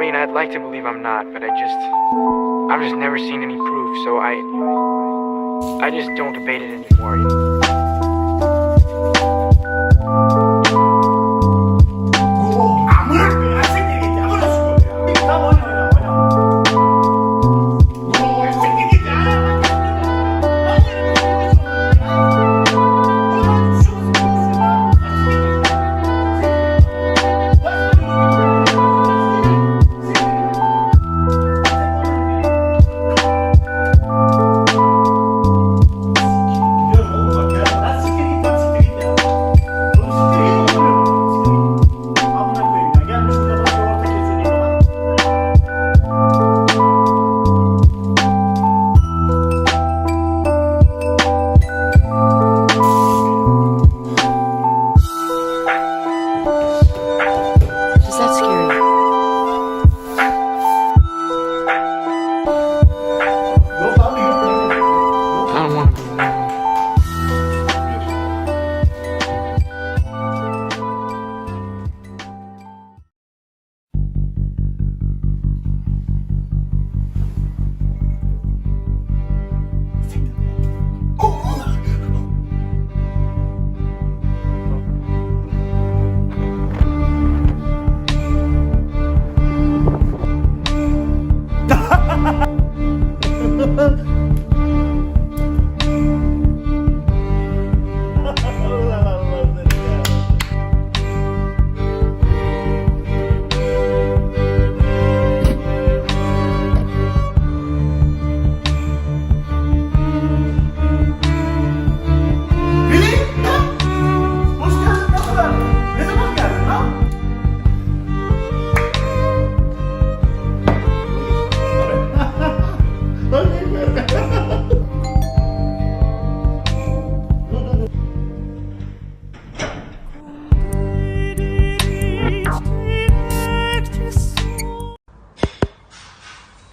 mean, I'd like to believe I'm not, but I just, I've just never seen any proof, so I, I just don't debate it anymore.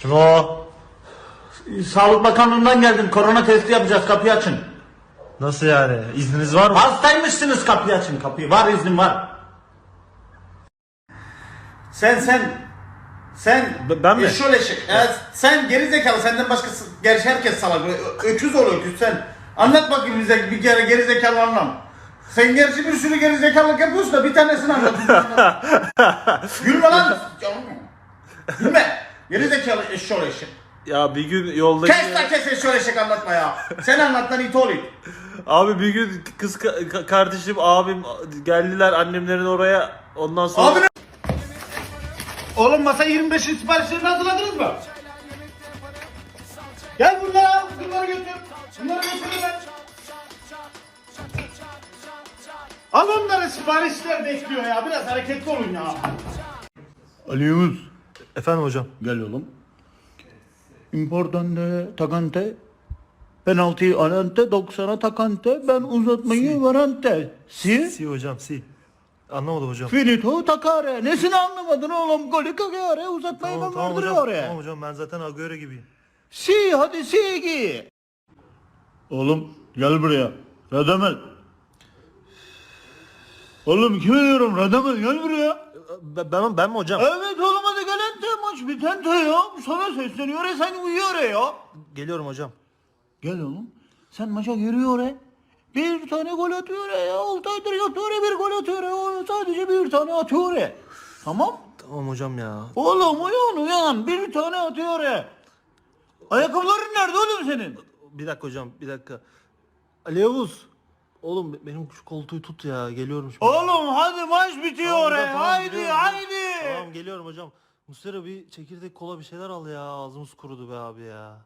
Kim o? Sağlık Bakanlığı'ndan geldim. Korona testi yapacağız. Kapıyı açın. Nasıl yani? İzniniz var mı? Hastaymışsınız. Kapıyı açın. Kapıyı. Var iznim var. Sen sen sen B- ben mi? E, şöyle şey. e, sen geri zekalı senden başkası gerçi herkes salak. Ö- Öküz ol öküz sen. Anlat bakayım bize bir kere geri zekalı anlam. Sen gerçi bir sürü geri zekalılık yapıyorsun da bir tanesini anlat. Gülme lan. Gülme. Geri zekalı eşşoğlu eşek. Ya bir gün yoldaki... Kes la kes eşşoğlu eşek anlatma ya. Sen anlat lan it ol it. Abi bir gün kız ka- ka- kardeşim abim geldiler annemlerin oraya ondan sonra... Abi ne? Oğlum masa 25'in siparişlerini hazırladınız mı? Gel bunları al, bunları götür. Bunları götür ben. Al onları siparişler bekliyor ya. Biraz hareketli olun ya. Ali Yavuz, Efendim hocam. gel oğlum. Importante, takante. Penaltıyı alante, 90'a takante. Ben uzatmayı varante. Si, Si hocam si. Anlamadım hocam. finito takare. Nesini anlamadın oğlum? Golü kakare, uzatmayı Tamam, ben tamam hocam. vardırıyor oraya. Tamam hocam ben zaten Agüero gibiyim. Si, hadi si gi. Oğlum gel buraya. Radamel. Oğlum kime diyorum Radamel gel buraya. Ben, ben, ben mi hocam? Evet oğlum hadi ente maç bitente ya. Sana sesleniyor ya sen uyuyor ya. Geliyorum hocam. Gel oğlum. Sen maça giriyor he. Bir tane gol atıyor ya. Altı aydır yatıyor he, bir gol atıyor. O sadece bir tane atıyor he. Tamam. Tamam hocam ya. Oğlum uyan uyan. Bir tane atıyor he. Ayakkabıların nerede oğlum senin? Bir dakika hocam bir dakika. Ali Yavuz. Oğlum benim şu koltuğu tut ya geliyorum şimdi. Oğlum hadi maç bitiyor Tamam hocam, tamam, haydi haydi. Tamam geliyorum hocam. Mustera bir çekirdek kola bir şeyler al ya. Ağzımız kurudu be abi ya.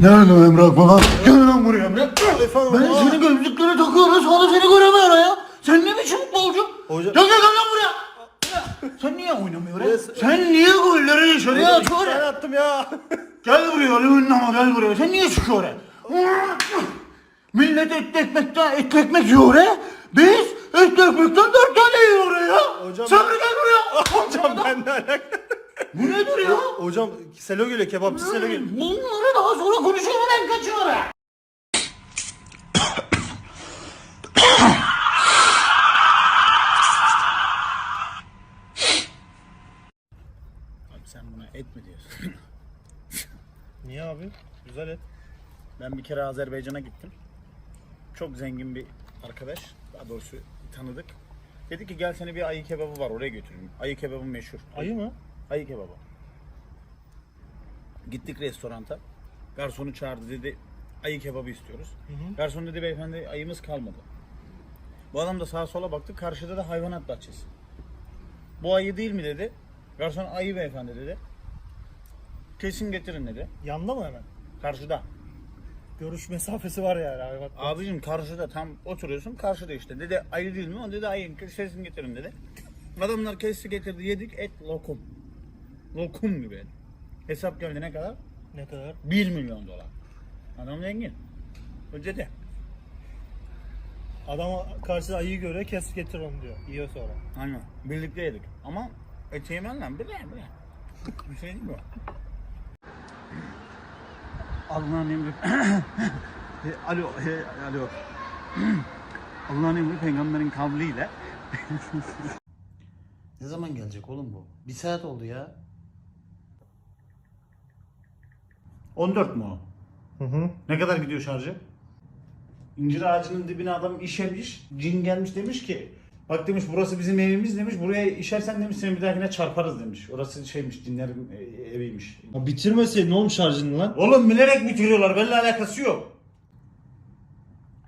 Nerede o Emrah baba? Gel lan buraya Emrah. Efendim Ben senin gözlükleri takıyorum sonra seni göremiyorum ya. Sen ne biçim futbolcu? Hocam- Gel gel gel lan buraya. Sen niye oynamıyorsun? Sen niye golleri dışarıya atıyorsun? Ben attım ya. Gel buraya Ali oynama gel buraya. Sen niye çıkıyor oraya? Millet etli ekmekten etli ekmek yiyor oraya. Biz Üç dökmükten dört tane yiyor oraya. Hocam Sen ben- neden buraya? Hocam bende alakalı. Bu nedir ya? Hocam selo geliyor kebapçı hmm, selo geliyor. Bunları daha sonra konuşalım ben kaçıyorum. Abi sen buna et? Niye abi? Güzel et. Ben bir kere Azerbaycan'a gittim. Çok zengin bir arkadaş, daha doğrusu tanıdık. Dedi ki gel seni bir ayı kebabı var oraya götüreyim. Ayı kebabı meşhur. Ayı mı? Ayı kebabı. Gittik restoranta. Garsonu çağırdı dedi ayı kebabı istiyoruz. Garson dedi beyefendi ayımız kalmadı. Bu adam da sağa sola baktı karşıda da hayvanat bahçesi. Bu ayı değil mi dedi. Garson ayı beyefendi dedi. Kesin getirin dedi. Yanında mı hemen? Karşıda. Görüş mesafesi var yani. Abi bak. Abicim karşıda tam oturuyorsun karşıda işte. Dedi ayı değil mi? O dedi ayı kesin getirin dedi. Adamlar kesti getirdi yedik et lokum. Lokum gibi. Hesap geldi ne kadar? Ne kadar? 1 milyon dolar. Adam zengin. Ödedi. Adam karşıda ayıyı görüyor kes getir onu diyor. Yiyor sonra. Aynen. Birlikte yedik. Ama et yemenle bile bile. Bir şey değil mi? Allah'ın emri. E, alo, e, alo. Allah'ın emri peygamberin kavliyle. Ne zaman gelecek oğlum bu? Bir saat oldu ya. 14 mu o? Hı hı. Ne kadar gidiyor şarjı? İncir ağacının dibine adam işemiş. Cin gelmiş demiş ki bak demiş burası bizim evimiz demiş. Buraya işersen demiş seni bir dahakine çarparız demiş. Orası şeymiş cinlerin e, eviymiş. Ha, bitirmeseydin oğlum şarjını lan. Oğlum bilerek bitiriyorlar. Benimle alakası yok.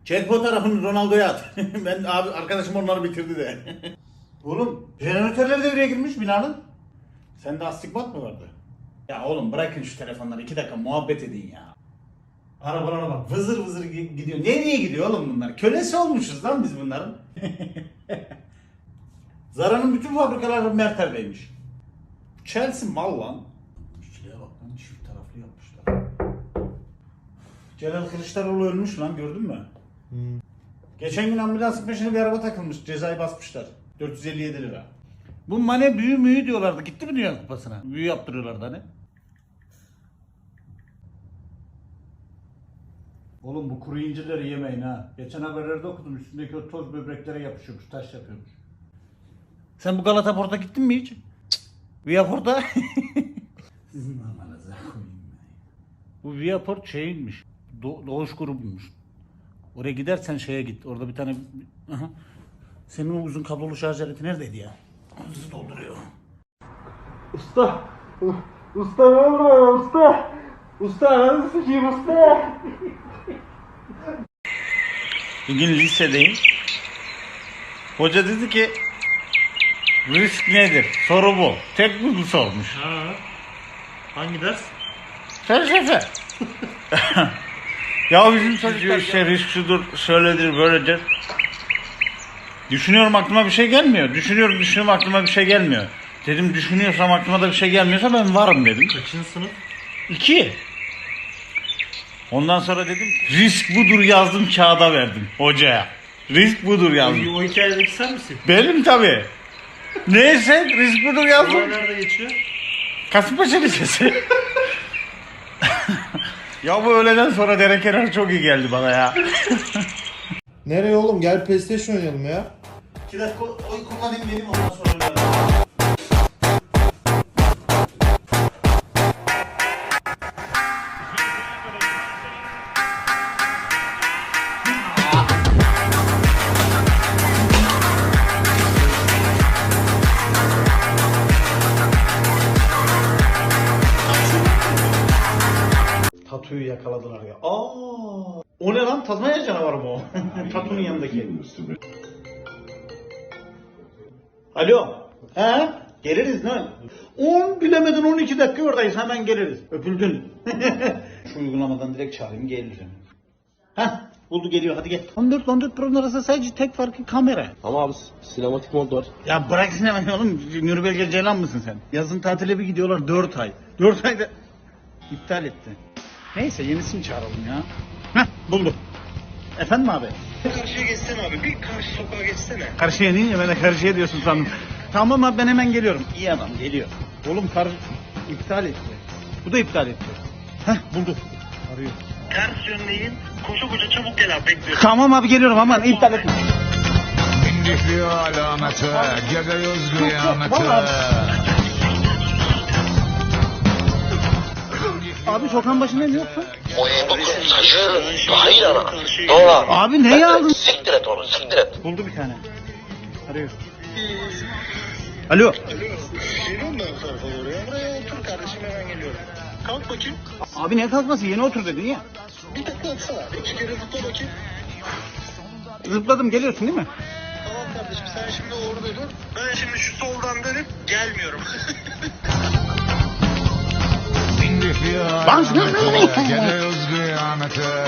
Çek fotoğrafını Ronaldo'ya at. ben abi arkadaşım onları bitirdi de. oğlum jeneratörler devreye girmiş binanın. Sende astigmat mı vardı? Ya oğlum bırakın şu telefonları iki dakika muhabbet edin ya. Arabalara bak vızır vızır gi- gidiyor. Nereye gidiyor oğlum bunlar? Kölesi olmuşuz lan biz bunların. Zara'nın bütün fabrikaları Mertel'deymiş. Chelsea mal lan. İşçiliğe bak lan çift taraflı yapmışlar. Celal Kılıçdaroğlu ölmüş lan gördün mü? Geçen gün ambulansın peşine bir araba takılmış. Cezayı basmışlar. 457 lira. Bu mane büyü müyü diyorlardı. Gitti mi Dünya Kupası'na? Büyü yaptırıyorlardı hani. Oğlum bu kuru incirleri yemeyin ha. Geçen haberlerde okudum üstündeki o toz böbreklere yapışıyormuş, taş yapıyormuş. Sen bu Galata Port'a gittin mi hiç? Cık. Viaport'a? Sizin amanıza koyayım ben. Bu Viaport şeyinmiş. Do- Doğuş grubuymuş. Oraya gidersen şeye git. Orada bir tane... Aha. Senin o uzun kablolu şarj aleti neredeydi ya? Hızlı dolduruyor. Usta. Usta ne olur usta. Usta nasıl sikeyim usta. Bugün lisedeyim. Hoca dedi ki risk nedir? Soru bu. Tek bunu sormuş. Ha. Hangi ders? Felsefe. ya bizim çocuklar işte risk şudur, şöyledir, böyledir. Düşünüyorum aklıma bir şey gelmiyor. Düşünüyorum, düşünüyorum aklıma bir şey gelmiyor. Dedim düşünüyorsam aklıma da bir şey gelmiyorsa ben varım dedim. Kaçıncı sınıf? İki. Ondan sonra dedim risk budur yazdım kağıda verdim hocaya. Risk budur yazdım. O hikayedeki sen misin? Benim tabi. Neyse risk budur yazdım. Olay nerede geçiyor? Kasımpaşa Lisesi. ya bu öğleden sonra Derek Erer çok iyi geldi bana ya. Nereye oğlum? Gel PlayStation oynayalım ya. İki dakika oy kullanayım dedim ondan sonra Tatu'yu yakaladılar ya. Aa! O ne lan? Tazmanya canavarı mı o? Tatu'nun yanındaki. Alo. He? Geliriz ne? 10 bilemedin 12 dakika oradayız hemen geliriz. Öpüldün. Şu uygulamadan direkt çağırayım gelirim. Heh buldu geliyor hadi gel. 14 14 Pro'nun arasında sadece tek farkı kamera. Ama abi sinematik mod var. Ya bırak sinemayı oğlum. Nürnberg'e Ceylan mısın sen? Yazın tatile bir gidiyorlar 4 ay. 4 ayda iptal etti. Neyse yenisini çağıralım ya. Heh buldu. Efendim abi? Karşıya geçsene abi. Bir karşı sokağa geçsene. Karşıya deyince ben de karşıya diyorsun sandım. Tamam abi ben hemen geliyorum. İyi adam geliyor. Oğlum kar iptal etti. Bu da iptal etti. Heh buldu. Arıyor. Ters yönleyin. Koşu koşu çabuk gel abi. Bekliyorum. Tamam abi geliyorum aman iptal etme. İndik alamete, geliyoruz kıyamete. İndik Abi sokağın başında ne yoksun? Hayır ana. Dolar. Abi neyi aldın? Siktir et onu siktir et. Buldu bir tane. Arıyor. Alo. Geliyorum ben tarafa doğru ya. Buraya otur kardeşim hemen geliyorum. Kalk bakayım. Abi ne kalkması yeni otur dedin ya. Bir takla atsana. İki kere zıpla bakayım. Zıpladım geliyorsun değil mi? Tamam kardeşim sen şimdi orada dur. Ben şimdi şu soldan dönüp gelmiyorum. Kıyamete